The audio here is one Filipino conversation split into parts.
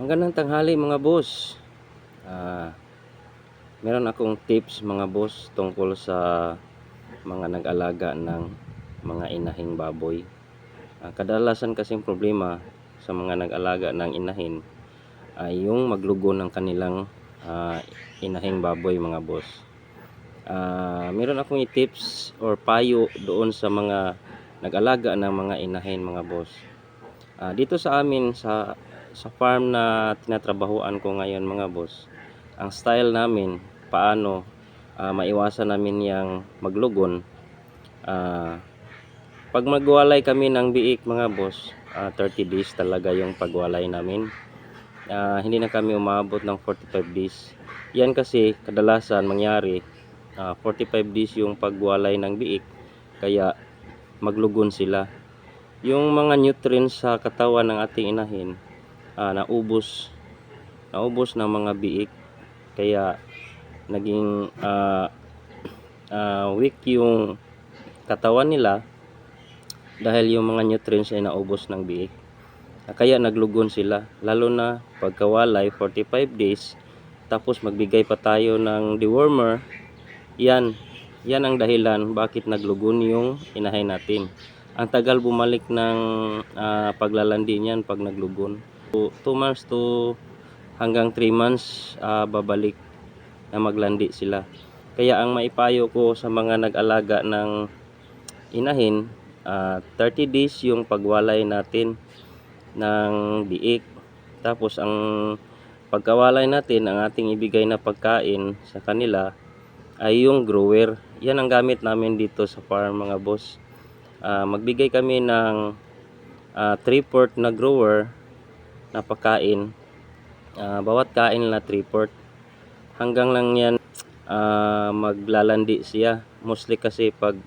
Magandang tanghali mga boss. Ah, meron akong tips mga boss tungkol sa mga nag-alaga ng mga inahing baboy. Ah, kadalasan kasing problema sa mga nag-alaga ng inahin ay yung maglugo ng kanilang ah, inahing baboy mga boss. Ah, meron akong tips or payo doon sa mga nag-alaga ng mga inahin mga boss. Ah, dito sa amin sa sa farm na tinatrabahuan ko ngayon mga boss, ang style namin paano ah, maiwasan namin yung maglugon. Ah, pag magwalay kami ng biik mga boss, ah, 30 days talaga yung pagwalay namin. Ah, hindi na kami umabot ng 45 days. Yan kasi kadalasan mangyari ah, 45 days yung pagwalay ng biik kaya maglugon sila. Yung mga nutrients sa katawan ng ating inahin ah, naubos naubos ng mga biik. Kaya naging ah, ah, weak yung katawan nila dahil yung mga nutrients ay naubos ng biik. Kaya naglugon sila lalo na pagkawalay 45 days tapos magbigay pa tayo ng dewormer. Yan yan ang dahilan bakit naglugon yung inahin natin. Ang tagal bumalik ng ah, paglalandi niyan pag naglugon 2 months to hanggang 3 months ah, babalik na maglandi sila. Kaya ang maipayo ko sa mga nag-alaga ng inahin ah, 30 days yung pagwalay natin ng biik. Tapos ang pagkawalay natin ang ating ibigay na pagkain sa kanila ay yung grower. Yan ang gamit namin dito sa farm mga boss. Ah, magbigay kami ng 3 port na grower na pagkain. Ah, bawat kain na 3 port hanggang lang yan ah, maglalandi siya. Mostly kasi pag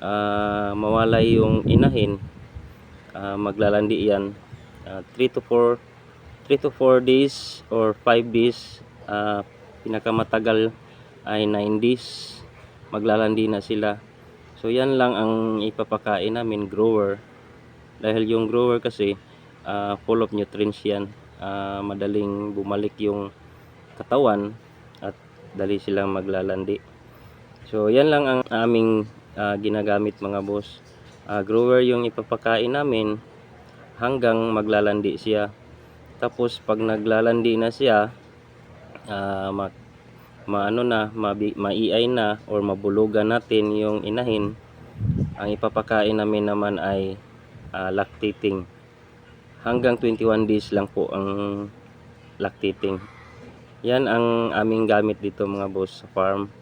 ah, mawalay yung inahin ah, maglalandi yan. 3 to 4 3 to 4 days or 5 days ah, pinakamatagal ay 9 days maglalandi na sila. So yan lang ang ipapakain namin grower. Dahil yung grower kasi ah, full of nutrients yan. Ah, madaling bumalik yung katawan at dali silang maglalandi. So yan lang ang aming ah, ginagamit mga boss. Ah, grower yung ipapakain namin hanggang maglalandi siya. Tapos pag naglalandi na siya ah, ma, maano na mabi, maiay na or mabulugan natin yung inahin ang ipapakain namin naman ay ah, lactating hanggang 21 days lang po ang lactating. Yan ang aming gamit dito mga boss sa farm